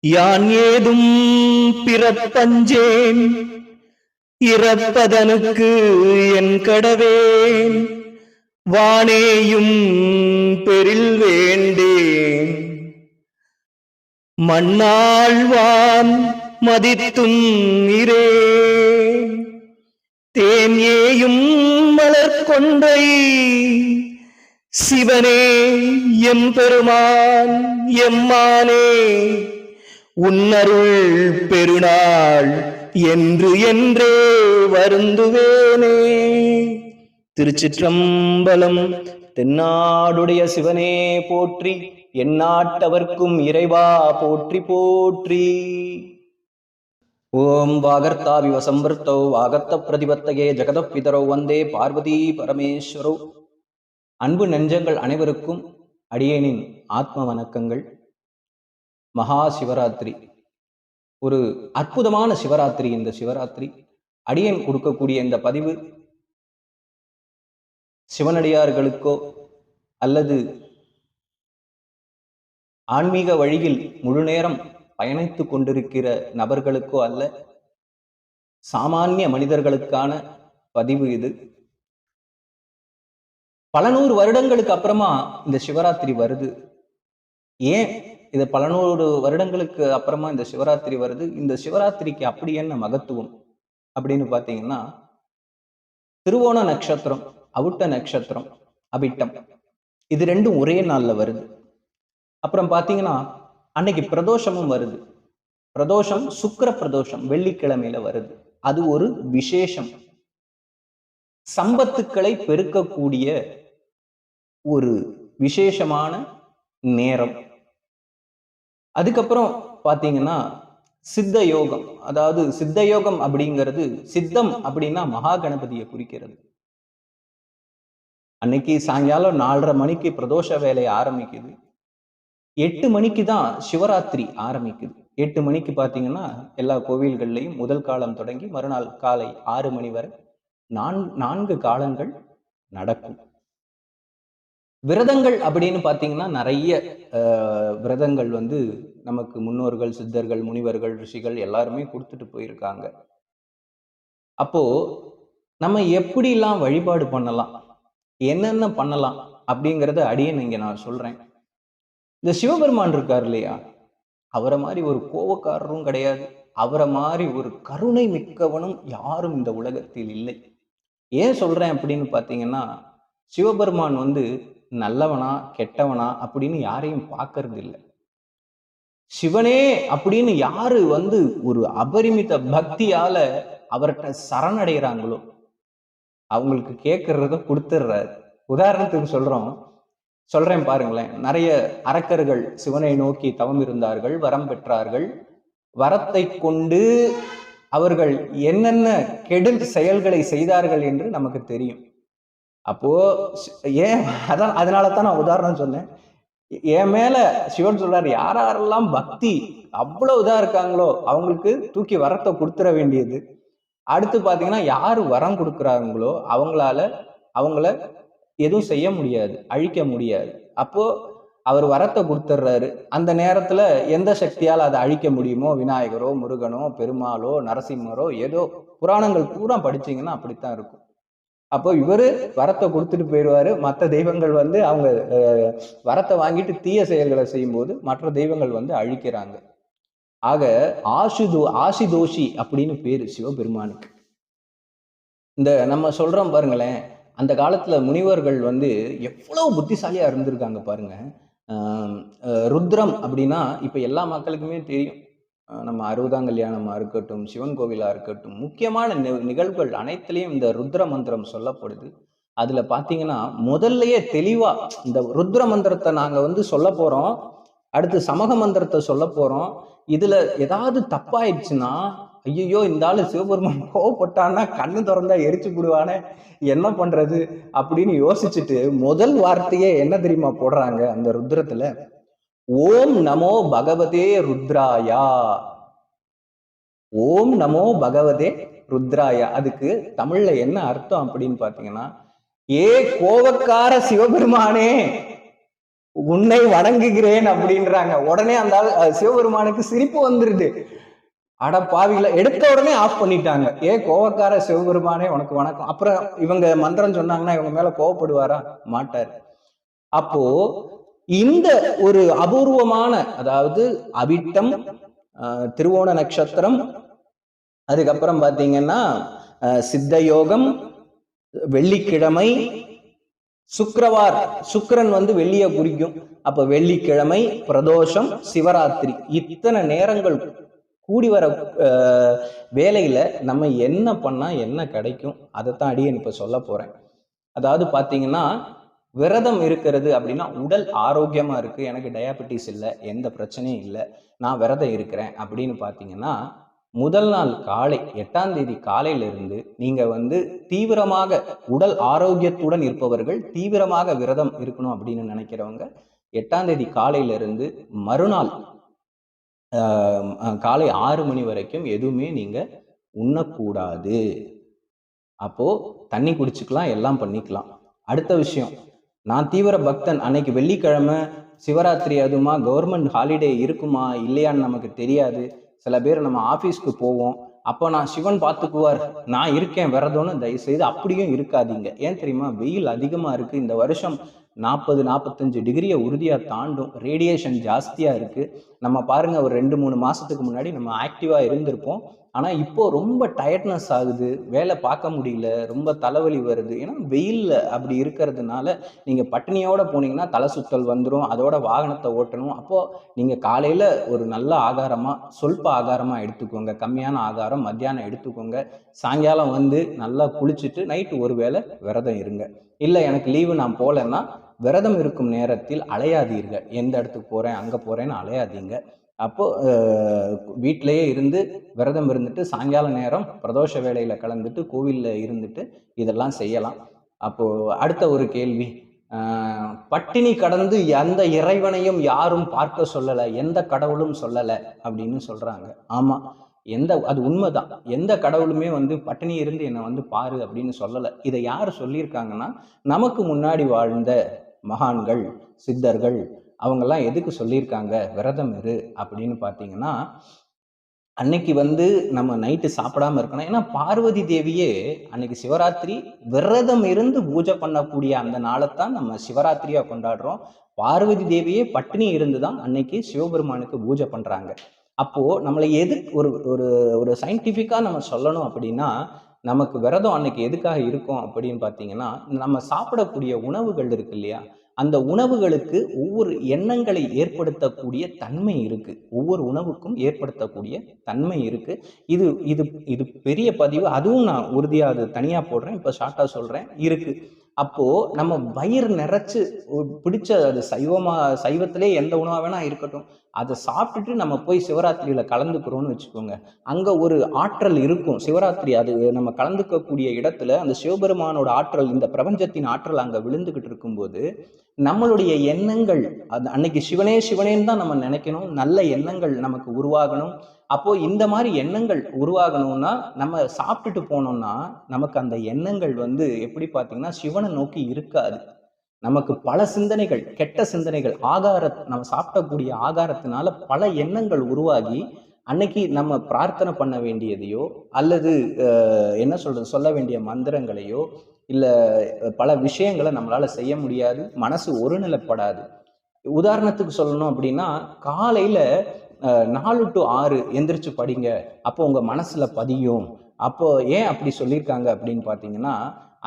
யான் ஏதும் பிறப்பஞ்சேன்? இறப்பதனுக்கு என் கடவேன். வானேயும் பெரில் வேண்டேன். மண்ணாழ்வான் மதித்தும் இரே. தேன் ஏயும் மலர் கொன்றை சிவனே எம்பெருமான் எம்மானே. உன்னருள் பெருநாள் என்று என்றே வருந்துவேனே. திருச்சிற்றம்பலம் தென்னாடுடைய சிவனே போற்றி எந்நாட்டவர்க்கும் இறைவா போற்றி போற்றி. ஓம் வாகர்த்தாவிவ சம்பிருத்தௌ வாகர்த்த பிரதிபத்தகே ஜெகத பிதரோ வந்தே பார்வதி பரமேஸ்வரோ. அன்பு நெஞ்சங்கள் அனைவருக்கும் அடியேனின் ஆத்ம வணக்கங்கள். மகா சிவராத்திரி ஒரு அற்புதமான சிவராத்திரி இந்த சிவராத்திரி. அடியேன் கொடுக்கக்கூடிய இந்த பதிவு சிவனடியார்களுக்கோ அல்லது ஆன்மீக வழியில் முழு நேரம் பயணித்து கொண்டிருக்கிற நபர்களுக்கோ அல்ல சாமானிய மனிதர்களுக்கான பதிவு இது. பல நூறு வருடங்களுக்கு அப்புறமா இந்த சிவராத்திரி வருது. ஏன் இது பல நூறு வருடங்களுக்கு அப்புறமா இந்த சிவராத்திரி வருது. இந்த சிவராத்திரிக்கு அப்படி என்ன மகத்துவம்? அப்படின்னு பார்த்தீங்கன்னா திருவோண நட்சத்திரம் அவுட்ட நட்சத்திரம் அபிட்டம் இது ரெண்டும் ஒரே நாள்ல வருது. அப்புறம் பார்த்தீங்கன்னா அன்னைக்கு பிரதோஷமும் வருது. பிரதோஷம் சுக்கிர பிரதோஷம் வெள்ளிக்கிழமையில வருது. அது ஒரு விசேஷம். சம்பத்துக்களை பெருக்கக்கூடிய ஒரு விசேஷமான நேரம். அதுக்கப்புறம் பார்த்தீங்கன்னா சித்த யோகம். அதாவது சித்த யோகம் அப்படிங்கிறது சித்தம் அப்படின்னா மகா கணபதியை குறிக்கிறது. அன்னைக்கு சாயங்காலம் நாலரை மணிக்கு பிரதோஷ வேலை ஆரம்பிக்குது. எட்டு மணிக்கு தான் சிவராத்திரி ஆரம்பிக்குது. எட்டு மணிக்கு பார்த்தீங்கன்னா எல்லா கோவில்கள்லையும் முதல் காலம் தொடங்கி மறுநாள் காலை ஆறு மணி வரை நான் நான்கு காலங்கள் நடக்கும். விரதங்கள் அப்படின்னு பார்த்தீங்கன்னா நிறைய விரதங்கள் வந்து நமக்கு முன்னோர்கள் சித்தர்கள் முனிவர்கள் ரிஷிகள் எல்லாருமே கொடுத்துட்டு போயிருக்காங்க. அப்போ நம்ம எப்படிலாம் வழிபாடு பண்ணலாம்? என்னென்ன பண்ணலாம்? அப்படிங்கிறத அடியேன் இங்க நான் சொல்றேன். இந்த சிவபெருமான் இருக்கார் இல்லையா? அவரை மாதிரி ஒரு கோவக்காரரும் கிடையாது. அவரை மாதிரி ஒரு கருணை மிக்கவனும் யாரும் இந்த உலகத்தில் இல்லை. ஏன் சொல்றேன் அப்படின்னு பார்த்தீங்கன்னா சிவபெருமான் வந்து நல்லவனா கெட்டவனா அப்படின்னு யாரையும் பார்க்கறது இல்லை சிவனே அப்படின்னு யாரு வந்து ஒரு அபரிமித பக்தியால அவர்கிட்ட சரணடைகிறாங்களோ அவங்களுக்கு கேட்கறத கொடுத்துட்றாரு உதாரணத்துக்கு சொல்றோம். சொல்றேன் பாருங்களேன். நிறைய அரக்கர்கள் சிவனை நோக்கி தவம் இருந்தார்கள் வரம் பெற்றார்கள். வரத்தை கொண்டு அவர்கள் என்னென்ன கெடு செயல்களை செய்தார்கள் என்று நமக்கு தெரியும். அப்போ ஏன் அதான் அதனால தான் நான் உதாரணம் சொன்னேன். என் மேல சிவன் சொல்றாரு யார் யாரெல்லாம் பக்தி அவ்வளவு இதா இருக்காங்களோ அவங்களுக்கு தூக்கி வரத்தை கொடுத்துட வேண்டியது. அடுத்து பாத்தீங்கன்னா யார் வரம் கொடுக்குறாங்களோ அவங்களால அவங்கள எதுவும் செய்ய முடியாது அழிக்க முடியாது. அப்போ அவர் வரத்தை கொடுத்துட்றாரு அந்த நேரத்துல எந்த சக்தியால் அதை அழிக்க முடியுமோ விநாயகரோ முருகனோ பெருமாளோ நரசிம்மரோ ஏதோ புராணங்கள் பூரா படிச்சீங்கன்னா அப்படித்தான் இருக்கும். அப்போ இவரு வரத்தை கொடுத்துட்டு போயிடுவாரு. மற்ற தெய்வங்கள் வந்து அவங்க வரத்தை வாங்கிட்டு தீய செயல்களை செய்யும்போது மற்ற தெய்வங்கள் வந்து அழிக்கிறாங்க. ஆக ஆசுதோ ஆசிதோஷி அப்படின்னு பேரு சிவபெருமானுக்கு. இந்த நம்ம சொல்றோம் பாருங்களேன் அந்த காலத்துல முனிவர்கள் வந்து எவ்வளவு புத்திசாலியா இருந்திருக்காங்க பாருங்க. ருத்ரம் அப்படின்னா இப்ப எல்லா மக்களுக்குமே தெரியும். நம்ம அறுபதாம் கல்யாணமாக இருக்கட்டும் சிவன் கோவிலாக இருக்கட்டும் முக்கியமான நி- நிகழ்வுகள் அனைத்துலேயும் இந்த ருத்ர மந்திரம் சொல்லப்படுது. அதில் பார்த்தீங்கன்னா முதல்லையே தெளிவாக இந்த ருத்ர மந்திரத்தை நாங்கள் வந்து சொல்ல போகிறோம் அடுத்து சமக மந்திரத்தை சொல்ல போகிறோம் இதில் ஏதாவது தப்பாயிடுச்சுன்னா ஐயோ இந்த ஆள் சிவபெருமான் கோவப்பட்டான்னா கண்ணு திறந்தா எரிச்சு விடுவானே என்ன பண்ணுறது அப்படின்னு யோசிச்சுட்டு முதல் வார்த்தையே என்ன தெரியுமா போடுறாங்க அந்த ருத்ரத்தில்? ஓம் நமோ பகவதே ருத்ராயா. ஓம் நமோ பகவதே ருத்ராயா. அதுக்கு தமிழ்ல என்ன அர்த்தம் அப்படின்னு பாத்தீங்கன்னா ஏ கோவக்கார சிவபெருமானே உன்னை வணங்குகிறேன் அப்படின்றாங்க. உடனே அந்த சிவபெருமானுக்கு சிரிப்பு வந்துருது. அட பாவிகள எடுத்த உடனே ஆஃப் பண்ணிட்டாங்க. ஏ கோவக்கார சிவபெருமானே உனக்கு வணக்கம். அப்புறம் இவங்க மந்திரம் சொன்னாங்கன்னா இவங்க மேல கோவப்படுவாரா? மாட்டார். அப்போ இந்த ஒரு அபூர்வமான அதாவது அவிட்டம் திருவோண நட்சத்திரம் அதுக்கப்புறம் பார்த்தீங்கன்னா சித்த யோகம் வெள்ளிக்கிழமை சுக்கரவார் சுக்கரன் வந்து வெள்ளியை குறிக்கும். அப்ப வெள்ளிக்கிழமை பிரதோஷம் சிவராத்திரி. இத்தனை நேரங்கள் கூடி வர வேலையில நம்ம என்ன பண்ணா என்ன கிடைக்கும்? அதைத்தான் அடியன் இப்ப சொல்ல போறேன். அதாவது பாத்தீங்கன்னா விரதம் இருக்கிறது அப்படின்னா உடல் ஆரோக்கியமாக இருக்குது எனக்கு டயாபெட்டிஸ் இல்லை எந்த பிரச்சனையும் இல்லை நான் விரதம் இருக்கிறேன் அப்படின்னு பார்த்தீங்கன்னா முதல் நாள் காலை எட்டாம் தேதி நீங்கள் நீங்க வந்து தீவிரமாக உடல் ஆரோக்கியத்துடன் இருப்பவர்கள் தீவிரமாக விரதம் இருக்கணும் அப்படின்னு நினைக்கிறவங்க எட்டாம் தேதி மறுநாள் காலை ஆறு மணி வரைக்கும் எதுவுமே நீங்க உண்ணக்கூடாது. அப்போ தண்ணி குடிச்சுக்கலாம் எல்லாம் பண்ணிக்கலாம். அடுத்த விஷயம் நான் தீவிர பக்தன். அன்னைக்கு வெள்ளிக்கிழமை சிவராத்திரி அதுமா கவர்மெண்ட் ஹாலிடே இருக்குமா இல்லையான்னு நமக்கு தெரியாது. சில பேர் நம்ம ஆஃபீஸ்க்கு போவோம். அப்போ நான் சிவன் பார்த்துக்குவார். நான் இருக்கேன் விரதம்னு தயவுசெய்து அப்படியும் இருக்காதீங்க. ஏன் தெரியுமா? வெயில் அதிகமாக இருக்குது இந்த வருஷம் நாற்பது நாற்பத்தஞ்சு டிகிரியை உறுதியாக தாண்டும். ரேடியேஷன் ஜாஸ்தியாக இருக்குது நம்ம பாருங்க ஒரு ரெண்டு மூணு மாதத்துக்கு முன்னாடி நம்ம ஆக்டிவாக இருந்திருப்போம். ஆனால் இப்போது ரொம்ப டயர்ட்னஸ் ஆகுது வேலை பார்க்க முடியல ரொம்ப தலைவலி வருது. ஏன்னா வெயிலில் அப்படி இருக்கிறதுனால நீங்கள் பட்டினியோடு போனீங்கன்னா தலை சுத்தல் வந்துடும் அதோட வாகனத்தை ஓட்டணும். அப்போது நீங்கள் காலையில் ஒரு நல்ல ஆகாரமாக சொல்ப ஆகாரமாக எடுத்துக்கோங்க. கம்மியான ஆகாரம் மத்தியானம் எடுத்துக்கோங்க. சாயங்காலம் வந்து நல்லா குளிச்சுட்டு நைட்டு ஒரு வேளை விரதம் இருங்க. இல்லை எனக்கு லீவு நான் போகலன்னா விரதம் இருக்கும் நேரத்தில் அலையாதீர்கள். எந்த இடத்துக்கு போகிறேன் அங்கே போகிறேன்னு அலையாதீங்க. அப்போது வீட்டிலையே இருந்து விரதம் இருந்துட்டு சாயங்கால நேரம் பிரதோஷ வேலையில் கலந்துட்டு கோவிலில் இருந்துட்டு இதெல்லாம் செய்யலாம். அப்போது அடுத்த ஒரு கேள்வி. பட்டினி கடந்து எந்த இறைவனையும் யாரும் பார்க்க சொல்லலை எந்த கடவுளும் சொல்லலை அப்படின்னு சொல்கிறாங்க ஆமாம் எந்த அது உண்மைதான். எந்த கடவுளுமே வந்து பட்டினி இருந்து என்னை வந்து பாரு அப்படின்னு சொல்லலை. இதை யார் சொல்லியிருக்காங்கன்னா நமக்கு முன்னாடி வாழ்ந்த மகான்கள் சித்தர்கள் அவங்கெல்லாம் எதுக்கு சொல்லியிருக்காங்க? விரதம் இரு அப்படின்னு பார்த்தீங்கன்னா அன்னைக்கு வந்து நம்ம நைட்டு சாப்பிடாம இருக்கணும். ஏன்னா பார்வதி தேவியே அன்னைக்கு சிவராத்திரி விரதம் இருந்து பூஜை பண்ணக்கூடிய அந்த நாளைத்தான் நம்ம சிவராத்திரியா கொண்டாடுறோம். பார்வதி தேவியே பட்டினி இருந்து தான் அன்னைக்கு சிவபெருமானுக்கு பூஜை பண்றாங்க. அப்போ நம்மளை எது ஒரு ஒரு ஒரு சயின்டிஃபிக்காக நம்ம சொல்லணும் அப்படின்னா நமக்கு விரதம் அன்னைக்கு எதுக்காக இருக்கும் அப்படின்னு பார்த்தீங்கன்னா நம்ம சாப்பிடக்கூடிய உணவுகள் இருக்கு இல்லையா? அந்த உணவுகளுக்கு ஒவ்வொரு எண்ணங்களை ஏற்படுத்தக்கூடிய தன்மை இருக்கு. ஒவ்வொரு உணவுக்கும் ஏற்படுத்தக்கூடிய தன்மை இருக்கு. இது இது இது பெரிய பதிவு. அதுவும் நான் உறுதியாக அது தனியாக போடுறேன். இப்போ ஷார்ட்டாக சொல்கிறேன் இருக்குது அப்போ நம்ம வயிறு நிறைச்சு பிடிச்ச அது சைவமா சைவத்திலே எந்த உணவாக வேணா இருக்கட்டும். அதை சாப்பிட்டுட்டு நம்ம போய் சிவராத்திரியில கலந்துக்கிறோம்னு வச்சுக்கோங்க. அங்க ஒரு ஆற்றல் இருக்கும். சிவராத்திரி அது நம்ம கலந்துக்கக்கூடிய இடத்துல அந்த சிவபெருமானோட ஆற்றல் இந்த பிரபஞ்சத்தின் ஆற்றல் அங்க விழுந்துகிட்டு இருக்கும்போது நம்மளுடைய எண்ணங்கள் அது அன்னைக்கு சிவனே சிவனேன்னு தான் நம்ம நினைக்கணும். நல்ல எண்ணங்கள் நமக்கு உருவாகணும். அப்போ இந்த மாதிரி எண்ணங்கள் உருவாகணும்னா நம்ம சாப்பிட்டுட்டு போனோம்னா நமக்கு அந்த எண்ணங்கள் வந்து எப்படி பார்த்தீங்கன்னா சிவனை நோக்கி இருக்காது. நமக்கு பல சிந்தனைகள் கெட்ட சிந்தனைகள் ஆகார நம்ம சாப்பிடக்கூடிய ஆகாரத்தினால பல எண்ணங்கள் உருவாகி அன்னைக்கு நம்ம பிரார்த்தனை பண்ண வேண்டியதையோ அல்லது என்ன சொல்றது சொல்ல வேண்டிய மந்திரங்களையோ இல்லை பல விஷயங்களை நம்மளால செய்ய முடியாது மனசு ஒருநிலைப்படாது. உதாரணத்துக்கு சொல்லணும் அப்படின்னா காலையில நாலு டு ஆறு எந்திரிச்சு படிங்க. அப்போ உங்க மனசுல பதியும். அப்போ ஏன் அப்படி சொல்லியிருக்காங்க அப்படின்னு பார்த்தீங்கன்னா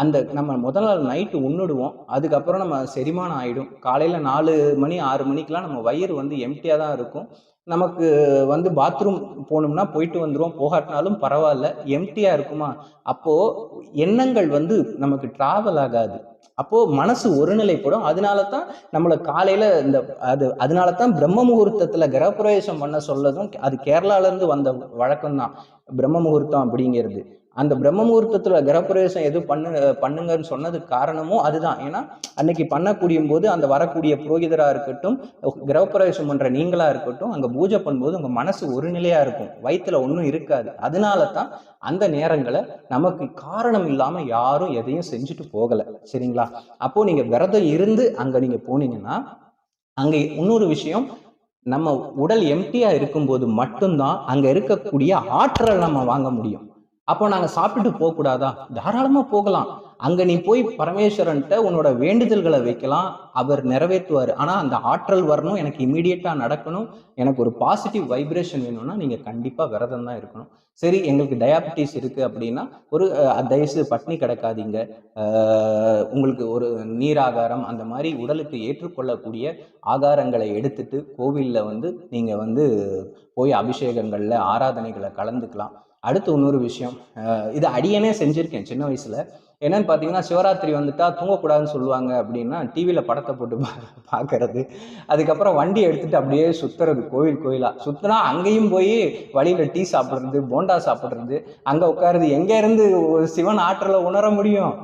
அந்த நம்ம முதல் நாள் நைட்டு உண்ணுடுவோம். அதுக்கப்புறம் நம்ம செரிமானம் ஆகிடும் காலையில் நாலு மணி ஆறு மணிக்கெலாம் நம்ம வயிறு வந்து எம்டியாக தான் இருக்கும். நமக்கு வந்து பாத்ரூம் போகணும்னா போயிட்டு வந்துருவோம். போகாட்டினாலும் பரவாயில்ல. எம்டியாக இருக்குமா? அப்போது எண்ணங்கள் வந்து நமக்கு ட்ராவல் ஆகாது. அப்போது மனசு ஒருநிலைப்படும். அதனால தான் நம்மளை காலையில் இந்த அது அதனால தான் பிரம்ம முகூர்த்தத்தில் கிரகப்பிரவேசம் பண்ண சொல்லதும் அது கேரளாவிலேருந்து வந்த வழக்கம் தான் பிரம்ம முகூர்த்தம் அப்படிங்கிறது. அந்த பிரம்ம முகூர்த்தத்துல கிரகப்பிரவேசம் எது பண்ணு பண்ணுங்கன்னு சொன்னதுக்கு காரணமும் அதுதான். ஏன்னா அன்னைக்கு பண்ணக்கூடிய போது அந்த வரக்கூடிய புரோகிதரா இருக்கட்டும் கிரகப்பிரவேசம் பண்ற நீங்களா இருக்கட்டும் அங்க பூஜை பண்ணும்போது உங்க மனசு ஒரு நிலையா இருக்கும். வயிற்றுல ஒன்றும் இருக்காது. அதனால தான் அந்த நேரங்களை நமக்கு காரணம் இல்லாம யாரும் எதையும் செஞ்சுட்டு போகல. சரிங்களா? அப்போ நீங்க விரதம் இருந்து அங்க நீங்க போனீங்கன்னா அங்கே இன்னொரு விஷயம் நம்ம உடல் எம்டியா இருக்கும்போது மட்டும்தான் அங்க இருக்கக்கூடிய ஆற்றலை நம்ம வாங்க முடியும். அப்போ நாங்க சாப்பிட்டு போக கூடாதா தாராளமா போகலாம். அங்க நீ போய் பரமேஸ்வரன்ட்ட உன்னோட வேண்டுதல்களை வைக்கலாம். அவர் நிறைவேற்றுவார். ஆனா அந்த ஆற்றல் வரணும் எனக்கு இமீடியட்டா நடக்கணும். எனக்கு ஒரு பாசிட்டிவ் வைப்ரேஷன் வேணும்னா நீங்க கண்டிப்பா விரதம் தான் இருக்கணும். சரி எங்களுக்கு டயாபிட்டிஸ் இருக்கு அப்படின்னா ஒரு தயவுசு பட்னி கிடக்காதீங்க. உங்களுக்கு ஒரு நீராகாரம் அந்த மாதிரி உடலுக்கு ஏற்றுக்கொள்ளக்கூடிய ஆகாரங்களை எடுத்துட்டு கோவிலில் வந்து நீங்கள் வந்து போய் அபிஷேகங்களில் ஆராதனைகளை கலந்துக்கலாம். அடுத்து இன்னொரு விஷயம். இது அடியனே செஞ்சுருக்கேன் சின்ன வயசில். என்னன்னு பார்த்தீங்கன்னா சிவராத்திரி வந்துட்டா தூங்கக்கூடாதுன்னு சொல்லுவாங்க அப்படின்னா டிவியில் படத்தை போட்டு பா பார்க்கறது அதுக்கப்புறம் வண்டி எடுத்துகிட்டு அப்படியே சுற்றுறது கோவில் கோயிலாக சுற்றினா அங்கேயும் போய் வழியில் டீ சாப்பிட்றது போண்டா சாப்பிட்றது அங்கே உட்காருது எங்கேருந்து ஒரு சிவன் ஆற்றலை உணர முடியும்?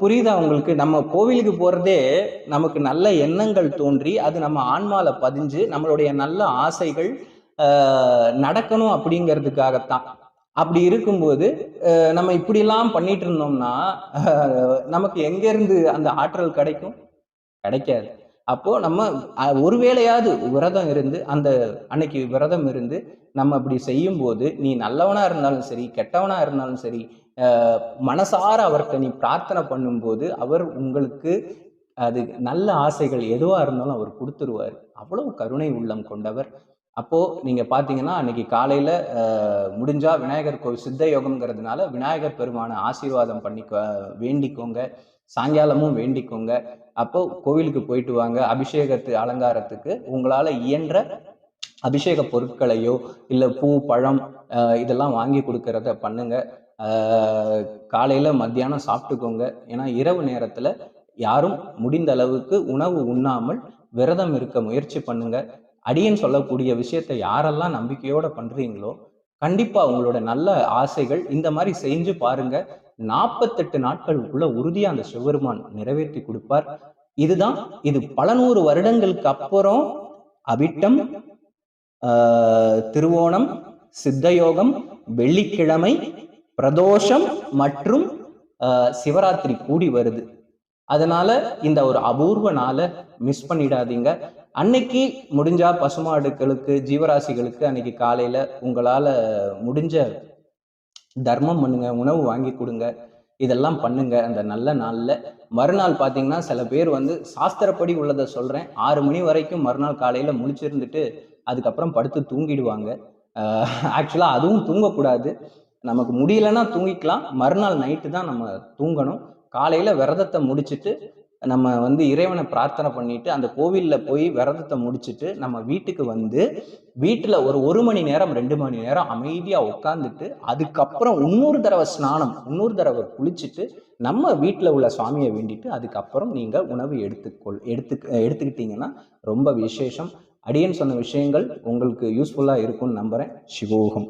புரியுதா உங்களுக்கு? நம்ம கோவிலுக்கு போகிறதே நமக்கு நல்ல எண்ணங்கள் தோன்றி அது நம்ம ஆன்மாவில் பதிஞ்சு நம்மளுடைய நல்ல ஆசைகள் நடக்கணும் அப்படிங்கிறதுக்காகத்தான். அப்படி இருக்கும்போது நம்ம இப்படிலாம் பண்ணிட்டு இருந்தோம்னா நமக்கு எங்கேருந்து அந்த ஆற்றல் கிடைக்கும்? கிடைக்காது. அப்போ நம்ம ஒரு ஒருவேளையாவது விரதம் இருந்து அந்த அன்னைக்கு விரதம் இருந்து நம்ம அப்படி செய்யும்போது நீ நல்லவனா இருந்தாலும் சரி கெட்டவனா இருந்தாலும் சரி மனசார அவர்கிட்ட நீ பிரார்த்தனை பண்ணும்போது அவர் உங்களுக்கு அது நல்ல ஆசைகள் எதுவாக இருந்தாலும் அவர் கொடுத்துருவார். அவ்வளவு கருணை உள்ளம் கொண்டவர். அப்போது நீங்கள் பார்த்தீங்கன்னா அன்னைக்கு காலையில் முடிஞ்சால் முடிஞ்சா விநாயகர் கோவில் சித்த யோகம்ங்கிறதுனால விநாயகர் பெருமான ஆசீர்வாதம் பண்ணிக்க வேண்டிக்கோங்க. சாயங்காலமும் வேண்டிக்கோங்க. அப்போ கோவிலுக்கு போயிட்டு வாங்க. அபிஷேகத்து அலங்காரத்துக்கு உங்களால் இயன்ற அபிஷேக பொருட்களையோ இல்லை பூ பழம் இதெல்லாம் வாங்கி கொடுக்கறத பண்ணுங்க. காலையில் மத்தியானம் சாப்பிட்டுக்கோங்க. ஏன்னா இரவு நேரத்தில் யாரும் முடிந்த அளவுக்கு உணவு உண்ணாமல் விரதம் இருக்க முயற்சி பண்ணுங்க. அடியன் சொல்லக்கூடிய விஷயத்தை யாரெல்லாம் நம்பிக்கையோட பண்றீங்களோ கண்டிப்பா உங்களோட நல்ல ஆசைகள் இந்த மாதிரி செஞ்சு பாருங்க. நாற்பத்தெட்டு நாட்களுக்குள்ள உறுதியா அந்த சிவபெருமான் நிறைவேற்றி கொடுப்பார். இதுதான் இது பல நூறு வருடங்களுக்கு அப்புறம் அவிட்டம் ஆஹ், திருவோணம் சித்தயோகம் வெள்ளிக்கிழமை பிரதோஷம் மற்றும் ஆஹ், சிவராத்திரி கூடி வருது. அதனால இந்த ஒரு அபூர்வ நாளை மிஸ் பண்ணிடாதீங்க. அன்னைக்கு முடிஞ்சா பசுமாடுகளுக்கு ஜீவராசிகளுக்கு அன்னைக்கு காலையில உங்களால முடிஞ்ச தர்மம் பண்ணுங்க உணவு வாங்கி கொடுங்க இதெல்லாம் பண்ணுங்க அந்த நல்ல நாள்ல. மறுநாள் பார்த்தீங்கன்னா சில பேர் வந்து சாஸ்திரப்படி உள்ளதை சொல்றேன். ஆறு மணி வரைக்கும் மறுநாள் காலையில முழிச்சிருந்துட்டு அதுக்கப்புறம் படுத்து தூங்கிடுவாங்க. ஆக்சுவலாக அதுவும் தூங்கக்கூடாது. நமக்கு முடியலன்னா தூங்கிக்கலாம். மறுநாள் நைட்டு தான் நம்ம தூங்கணும். காலையில விரதத்தை முடிச்சுட்டு நம்ம வந்து இறைவனை பிரார்த்தனை பண்ணிட்டு அந்த கோவிலில் போய் விரதத்தை முடிச்சுட்டு நம்ம வீட்டுக்கு வந்து வீட்டில் ஒரு ஒரு மணி நேரம் ரெண்டு மணி நேரம் அமைதியாக உட்காந்துட்டு அதுக்கப்புறம் இன்னொரு தடவை ஸ்நானம் இன்னொரு தடவை குளிச்சுட்டு நம்ம வீட்டில் உள்ள சுவாமியை வேண்டிட்டு அதுக்கப்புறம் நீங்கள் உணவு எடுத்துக்கொள் எடுத்து எடுத்துக்கிட்டீங்கன்னா ரொம்ப விசேஷம். அடியன் சொன்ன விஷயங்கள் உங்களுக்கு யூஸ்ஃபுல்லாக இருக்கும்னு நம்புகிறேன் சிவோகம்.